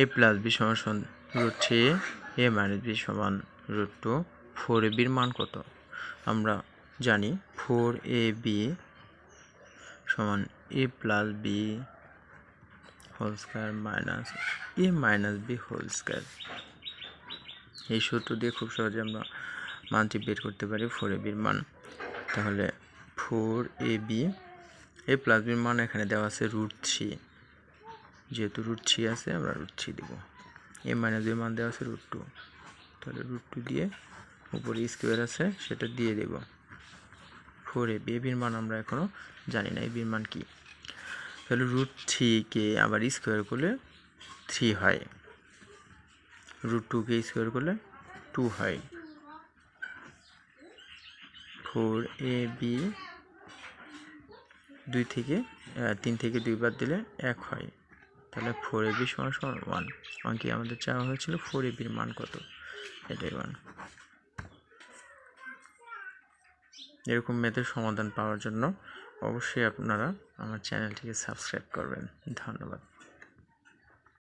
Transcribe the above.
এ plus B সমান সমান root three A minus B সমান রুট টু ফোর এ বির মান কত? আমরা জানি ফোর এ বি সমান A plus B whole square minus A minus B whole square এই সূত্র দিয়ে খুব সহজে আমরা মানটি বের করতে পারি ফোর এ বির মান। তাহলে four A B A plus বির মান এখানে দেওয়া আছে রুট থ্রি যেহেতু রুট থ্রি আছে, আমরা রুট থ্রি দেবো। এ মাইনাস বির মান দেওয়া আছে রুট টু তাহলে রুট টু দিয়ে উপরে স্কোয়ার আছে, সেটা দিয়ে দেব। ফোর এ বির মান আমরা এখনও জানি না এ বির মান কী। তাহলে রুট থ্রিকে আবার স্কোয়ার করলে থ্রি হয়। রুট টুকে স্কোয়ার করলে টু হয়। ফোর এ বি দুই থেকে তিন থেকে দুইবার দিলে এক হয়। তাহলে ফোর এবি সমান সমান ওয়ান কারণ কি আমাদের চাওয়া হয়েছিল ফোর এবির মান কত? এটাই ওয়ান এরকম মেয়েদের সমাধান পাওয়ার জন্য অবশ্যই আপনারা আমার চ্যানেলটিকে সাবস্ক্রাইব করবেন। ধন্যবাদ।